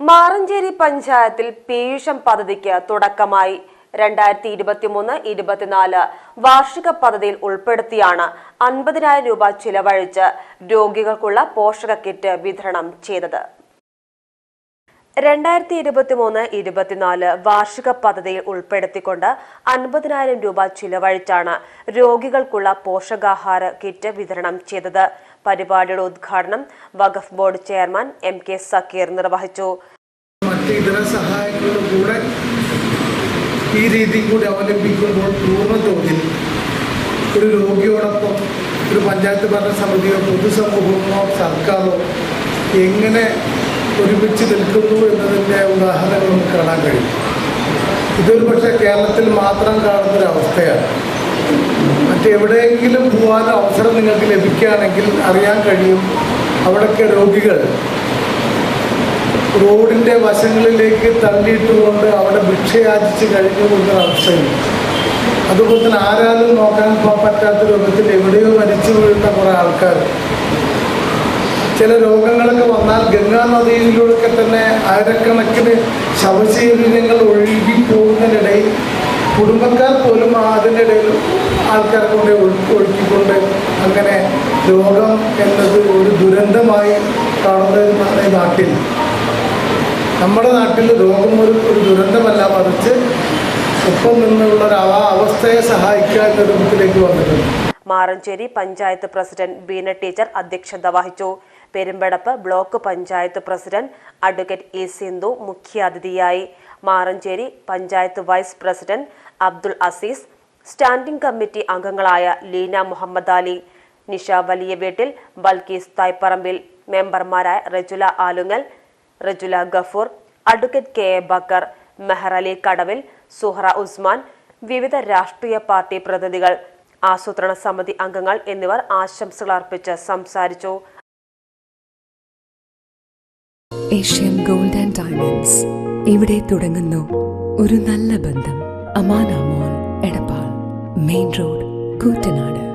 മാറഞ്ചേരി പഞ്ചായത്തിൽ പീഷം പദ്ധതിക്ക് തുടക്കമായി. രണ്ടായിരത്തി ഇരുപത്തിമൂന്ന് ഇരുപത്തിനാല് വാർഷിക പദ്ധതിയിൽ ഉൾപ്പെടുത്തിയാണ് അൻപതിനായിരം രൂപ ചിലവഴിച്ച് രോഗികൾക്കുള്ള പോഷക കിറ്റ് വിതരണം ചെയ്തത്. രണ്ടായിരത്തി ഇരുപത്തി മൂന്ന് ഇരുപത്തിനാല് വാർഷിക പദ്ധതിയിൽ ഉൾപ്പെടുത്തിക്കൊണ്ട് അൻപതിനായിരം രൂപ ചിലവഴിച്ചാണ് രോഗികൾക്കുള്ള പോഷകാഹാര കിറ്റ് വിതരണം ചെയ്തത്. പരിപാടിയുടെ ഉദ്ഘാടനം വഖഫ് board chairman M K Zakir നിർവഹിച്ചു. ഈ രീതി കൂടി അവലംബിക്കുമ്പോൾ ഒരു രോഗിയോടൊപ്പം ഒരു പഞ്ചായത്ത് ഭരണ സമിതിയോ പൊതുസമൂഹമോ സർക്കാരോ എങ്ങനെ ഒരുമിച്ച് നിൽക്കുന്നു എന്നതിന്റെ ഉദാഹരണങ്ങൾ നമുക്ക് കാണാൻ കഴിയും. ഇതൊരു പക്ഷേ കേരളത്തിൽ മാത്രം കാണുന്നൊരവസ്ഥയാണ്. മറ്റെവിടെയെങ്കിലും പോകാൻ അവസരം നിങ്ങൾക്ക് ലഭിക്കുകയാണെങ്കിൽ അറിയാൻ കഴിയും അവിടെയൊക്കെ രോഗികൾ റോഡിന്റെ വശങ്ങളിലേക്ക് തള്ളിയിട്ടുകൊണ്ട് അവിടെ ഭിക്ഷയാചിച്ച് കഴിഞ്ഞു അവസ്ഥയുണ്ട്. അതുപോലെ തന്നെ ആരാലും നോക്കാൻ പറ്റാത്ത രോഗത്തിൽ എവിടെയോ മരിച്ചു വീഴുന്ന കുറേ ആൾക്കാർ ചില വന്നാൽ ഗംഗാ നദിയിലൂടെ തന്നെ ആയിരക്കണക്കിന് ശവശരീരങ്ങൾ ഒഴുകി പോകുന്നതിനിടയിൽ കുടുംബക്കാർ പോലും അതിന്റെ ഇടയിൽ ആൾക്കാരെ കൊണ്ട് ഒഴു- ഒഴുക്കിക്കൊണ്ട് അങ്ങനെ രോഗം എന്നത് ഒരു ദുരന്തമായി കാണുന്ന നാട്ടിൽ. നമ്മുടെ നാട്ടിൽ രോഗം ഒരു ഒരു ദുരന്തമല്ല മറിച്ച് ഒപ്പം നിന്നുള്ള ആ അവസ്ഥയെ സഹായിക്കുക എന്ന രൂപത്തിലേക്ക് വന്നിട്ടുണ്ട്. മാറഞ്ചേരി പഞ്ചായത്ത് പ്രസിഡന്റ് ബീന ടീച്ചർ അധ്യക്ഷത വഹിച്ചു. Perumpadappu block panchayat president advocate E Sindhu മുഖ്യാതിഥിയായി. Maranchery panchayat vice president Abdul Aziz standing committee അംഗങ്ങളായ ലീന മുഹമ്മദ് അലി നിഷ വലിയ വീട്ടിൽ ബൽക്കീസ് തായ്പറമ്പിൽ മെമ്പർമാരായ Rajula Alungal Rajula Gafoor advocate K A Bakar Meharali Kadavil Suhara Usman വിവിധ രാഷ്ട്രീയ പാർട്ടി പ്രതിനിധികൾ ആസൂത്രണ സമിതി അംഗങ്ങൾ എന്നിവർ ആശംസകൾ അർപ്പിച്ച് സംസാരിച്ചു. Asian gold and diamonds. ഇവിടെ തുടങ്ങുന്നു ഒരു നല്ല ബന്ധം. അമാനാമോൾ എടപ്പാൾ. Main road Koottanad.